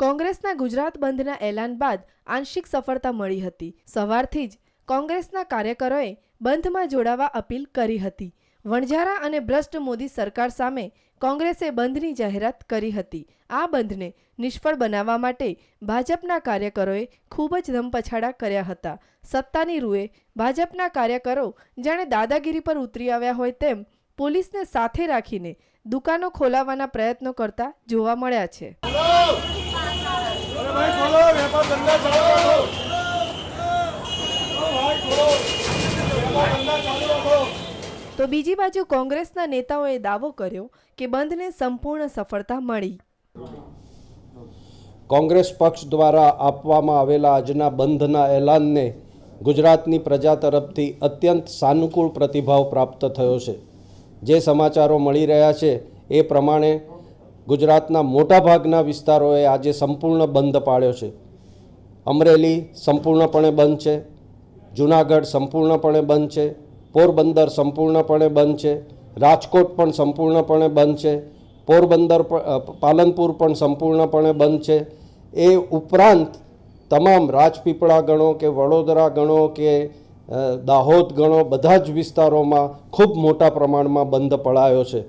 કોંગ્રેસના ગુજરાત બંધના એલાન બાદ આંશિક સફળતા મળી હતી. સવારથી જ કોંગ્રેસના કાર્યકરોએ બંધમાં જોડાવા અપીલ કરી હતી. વણઝારા અને ભ્રષ્ટ મોદી સરકાર સામે કોંગ્રેસે બંધની જાહેરાત કરી હતી. આ બંધને નિષ્ફળ બનાવવા માટે ભાજપના કાર્યકરોએ ખૂબ જ ધમપછાડા કર્યા હતા. સત્તાની રૂએ ભાજપના કાર્યકરો જાણે દાદાગીરી પર ઉતરી આવ્યા હોય તેમ પોલીસને સાથે રાખીને દુકાનો ખોલાવવાના પ્રયત્નો કરતા જોવા મળ્યા છે. તો બીજી બાજુ કોંગ્રેસના નેતાઓએ દાવો કર્યો કે બંધને સંપૂર્ણ સફળતા મળી. કોંગ્રેસ પક્ષ દ્વારા આપવામાં આવેલા આજના બંધના એલાનને ગુજરાતની પ્રજા તરફથી અત્યંત સાનુકૂળ પ્રતિભાવ પ્રાપ્ત થયો છે. જે સમાચારો મળી રહ્યા છે એ પ્રમાણે ગુજરાતના મોટાભાગના વિસ્તારોએ આજે સંપૂર્ણ બંધ પાડ્યો છે. અમરેલી સંપૂર્ણપણે બંધ છે. જૂનાગઢ સંપૂર્ણપણે બંધ છે. પોરબંદર સંપૂર્ણપણે બંધ છે. રાજકોટ પણ સંપૂર્ણપણે બંધ છે. પોરબંદર પાલનપુર પણ સંપૂર્ણપણે બંધ છે. એ ઉપરાંત તમામ રાજપીપળા ગણો કે વડોદરા ગણો કે દાહોદ ગણો બધા જ વિસ્તારોમાં ખૂબ મોટા પ્રમાણમાં બંધ પડાયો છે.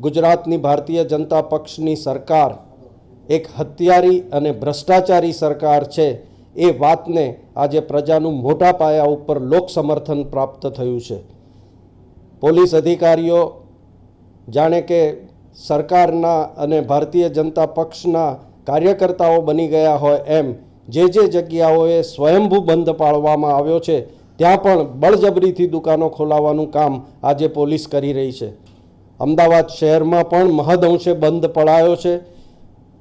ગુજરાતની ભારતીય જનતા પક્ષની સરકાર એક હત્યારી અને ભ્રષ્ટાચારી સરકાર છે, એ વાતને આજે પ્રજાનું મોટા પાયા ઉપર લોક સમર્થન પ્રાપ્ત થયું છે. પોલીસ અધિકારીઓ જાણે કે સરકારના અને ભારતીય જનતા પક્ષના કાર્યકર્તાઓ બની ગયા હોય એમ જે જે જગ્યાઓએ સ્વયંભૂ બંધ પાળવામાં આવ્યો છે, ત્યાં પણ બળજબરીથી દુકાનો ખોલાવવાનું કામ આજે પોલીસ કરી રહી છે. અમદાવાદ શહેરમાં પણ મહદઅંશે બંધ પડાયો છે.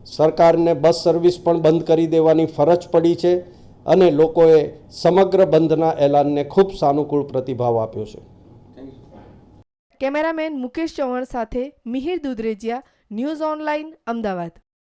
સરકારને બસ સર્વિસ પણ બંધ કરી દેવાની ફરજ પડી છે અને લોકોએ સમગ્ર બંધના એલાનને ખૂબ સાનુકૂળ પ્રતિભાવ આપ્યો છે. કેમેરામેન મુકેશ ચૌહાણ સાથે મિહિર દુધરેજિયા, ન્યૂઝ ઓનલાઈન, અમદાવાદ.